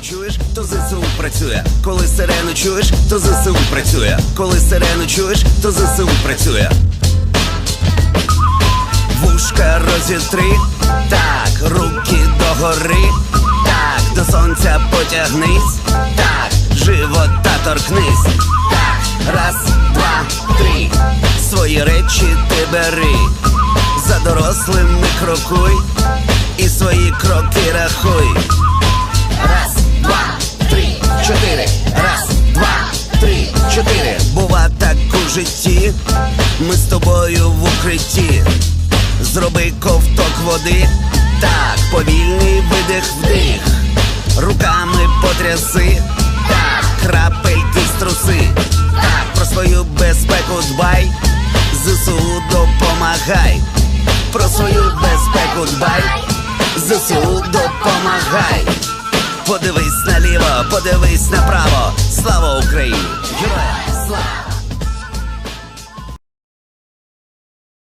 чуєш, то ЗСУ працює. Коли сирену чуєш, то ЗСУ працює. Коли сирену чуєш, то ЗСУ працює. Вушка розітри, так, руки догори, так, до сонця потягнись, так, живота торкнись, так, раз, два, три, свої речі ти бери, за дорослими крокуй, і свої кроки рахуй. Чотири, раз, два, три, чотири. Бува так у житті, ми з тобою в укритті. Зроби ковток води, так, повільний видих вдих, руками потряси, так, крапельки струси, так, про свою безпеку дбай, ЗСУ допомагай, про свою безпеку дбай, ЗСУ допомагай. Подивись наліво, подивись направо, слава Україні! Героям слава!